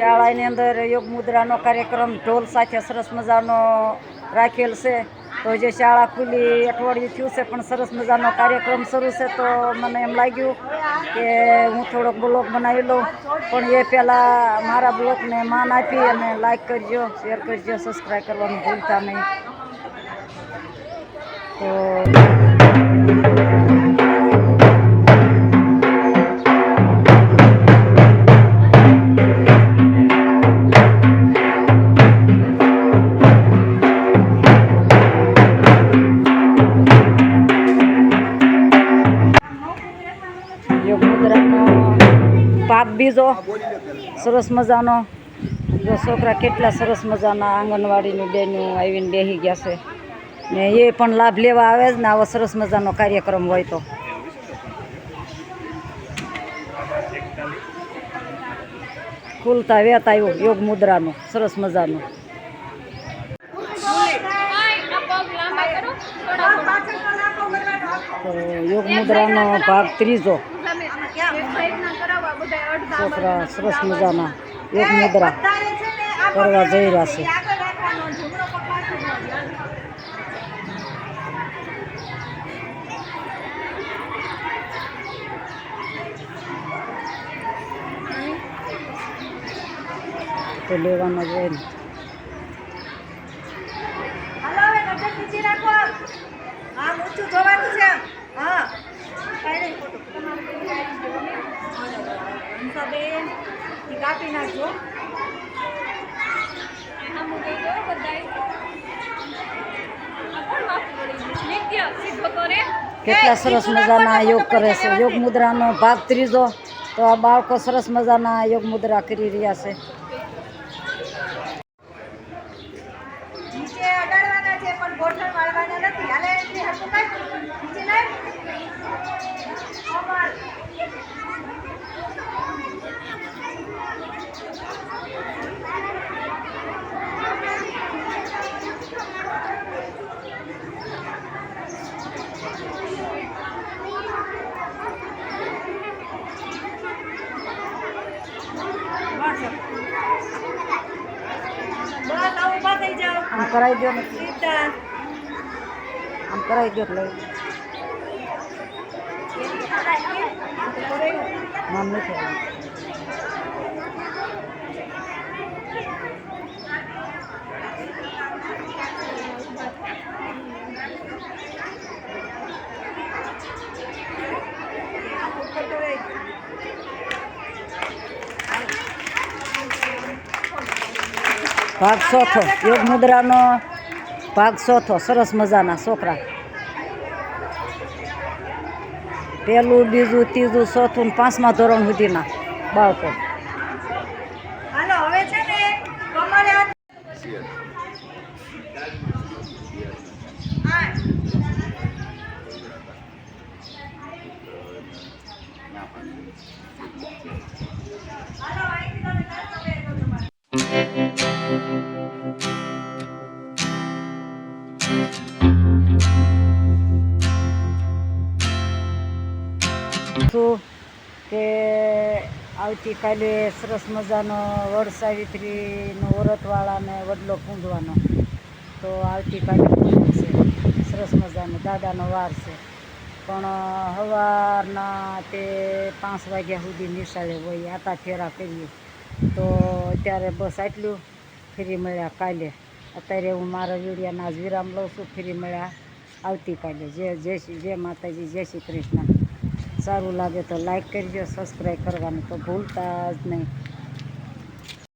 શાળાની અંદર યોગ મુદ્રાનો કાર્યક્રમ ઢોલ સાથે સરસ મજાનો રાખેલ છે. તો જે શાળા ખુલ્લી અઠવાડિયું થયું છે પણ સરસ મજાનો કાર્યક્રમ શરૂ છે તો મને એમ લાગ્યું કે હું થોડોક બ્લોગ બનાવી લઉં. પણ એ પહેલાં મારા બ્લોગને માન આપી અને લાઈક કરજો, શેર કરજો, સબસ્ક્રાઈબ કરવાનું ભૂલતા નહીં. તો ભાગ બીજો. સરસ મજાનો. જો છોકરા કેટલા સરસ મજાના આંગણવાડીની બેનું આવીને બેસી ગયા છે. ને એ પણ લાભ લેવા આવે જ ને, આવો સરસ મજાનો કાર્યક્રમ હોય તો. ખુલતા વેત આવ્યું યોગ મુદ્રાનું, સરસ મજાનું. તો યોગ મુદ્રાનો ભાગ ત્રીજો. છોકરા સરસ મજાના. એક મુદ્રા. કરવા જઈ રહ્યા છે. તો લેવાનો જ હોય ને. હાલો હવે નજર નીચે રાખો. આમ ઊંચું જોવાનું છે. હંસાબેન ઈ કાપી નાખજો. કેટલા સરસ મજાના યોગ કરે છે. યોગ મુદ્રાનો ભાગ ત્રીજો. તો આ બાળકો સરસ મજાના યોગ મુદ્રા કરી રહ્યા છે. આમ કરાવી દો ને. આમ કરાવી દો એટલે. મમ્મી નથી ભાગ ચોથો. યોગ મુદ્રાનો ભાગ ચોથો. સરસ મજાના છોકરા. પહેલું બીજું, ત્રીજું, ચોથું ને પાંચમા ધોરણ સુધીના બાળકો. હવે છે ને શું કે આવતીકાલે સરસ મજાનો વડ સાવિત્રીનો વ્રતવાળાને વડલો પૂંજવાનો. તો આવતીકાલે છે. સરસ મજાનો દાદાનો વાર છે. પણ સવારના તે પાંચ વાગ્યા સુધી નિશાળે હોય, આતા ફેરા કરીએ તો અત્યારે બસ આટલું. ફ્રી મળ્યા કાલે. અત્યારે હું મારા વીડિયાના આજ વિરામ લઉં છું. ફ્રી મળ્યા આવતીકાલે. જય જય શ્રી જય માતાજી, જય શ્રી કૃષ્ણ. સારું લાગે તો લાઈક કરજો સબસ્ક્રાઈબ કરવાનું તો ભૂલતા જ નહીં.